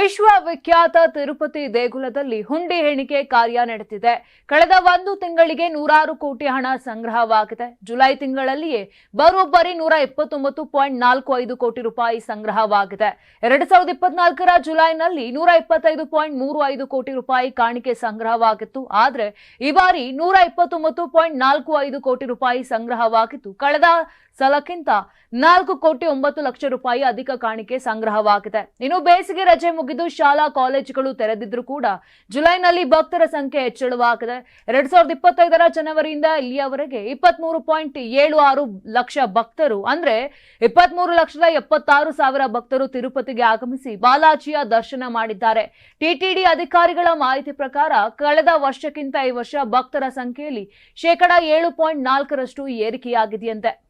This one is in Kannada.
ವಿಶ್ವವಿಖ್ಯಾತ ತಿರುಪತಿ ದೇಗುಲದಲ್ಲಿ ಹುಂಡಿ ಎಣಿಕೆ ಕಾರ್ಯ ನಡೆದಿದೆ. ಕಳೆದ ಒಂದು ತಿಂಗಳಿಗೆ ನೂರಾರು ಕೋಟಿ ಹಣ ಸಂಗ್ರಹವಾಗಿದೆ. ಜುಲೈ ತಿಂಗಳಲ್ಲಿಯೇ ಬರೋಬ್ಬರಿ ನೂರ ಇಪ್ಪತ್ತೊಂಬತ್ತು ಪಾಯಿಂಟ್ ನಾಲ್ಕು ಐದು ಕೋಟಿ ರೂಪಾಯಿ ಸಂಗ್ರಹವಾಗಿದೆ. ಎರಡ್ ಸಾವಿರದ ಇಪ್ಪತ್ನಾಲ್ಕರ ಜುಲೈನಲ್ಲಿ ನೂರ ಇಪ್ಪತ್ತೈದು ಪಾಯಿಂಟ್ ಮೂರು ಐದು ಕೋಟಿ ರೂಪಾಯಿ ಕಾಣಿಕೆ ಸಂಗ್ರಹವಾಗಿತ್ತು. ಆದ್ರೆ ಈ ಬಾರಿ ನೂರ ಇಪ್ಪತ್ತೊಂಬತ್ತು ಪಾಯಿಂಟ್ ನಾಲ್ಕು ಐದು ಕೋಟಿ ರೂಪಾಯಿ ಸಂಗ್ರಹವಾಗಿತ್ತು. ಕಳೆದ ಸಲಕ್ಕಿಂತ ನಾಲ್ಕು ಕೋಟಿ ಒಂಬತ್ತು ಲಕ್ಷ ರೂಪಾಯಿ ಅಧಿಕ ಕಾಣಿಕೆ ಸಂಗ್ರಹವಾಗಿದೆ. ಇನ್ನು ಬೇಸಿಗೆ ರಜೆ ಮುಗಿದು ಶಾಲಾ ಕಾಲೇಜುಗಳು ತೆರೆದಿದ್ರು ಕೂಡ ಜುಲೈನಲ್ಲಿ ಭಕ್ತರ ಸಂಖ್ಯೆ ಹೆಚ್ಚಳವಾಗಿದೆ. ಎರಡ್ ಸಾವಿರದ ಇಪ್ಪತ್ತೈದರ ಜನವರಿಯಿಂದ ಇಲ್ಲಿಯವರೆಗೆ ಇಪ್ಪತ್ಮೂರು ಪಾಯಿಂಟ್ ಏಳು ಆರು ಲಕ್ಷ ಭಕ್ತರು, ಅಂದ್ರೆ ಇಪ್ಪತ್ಮೂರು ಲಕ್ಷದ ಎಪ್ಪತ್ತಾರು ಸಾವಿರ ಭಕ್ತರು ತಿರುಪತಿಗೆ ಆಗಮಿಸಿ ಬಾಲಾಜಿಯ ದರ್ಶನ ಮಾಡಿದ್ದಾರೆ. ಟಿಟಿಡಿ ಅಧಿಕಾರಿಗಳ ಮಾಹಿತಿ ಪ್ರಕಾರ ಕಳೆದ ವರ್ಷಕ್ಕಿಂತ ಈ ವರ್ಷ ಭಕ್ತರ ಸಂಖ್ಯೆಯಲ್ಲಿ ಶೇಕಡಾ ಏಳು ಪಾಯಿಂಟ್ ನಾಲ್ಕರಷ್ಟು ಏರಿಕೆಯಾಗಿದೆಯಂತೆ.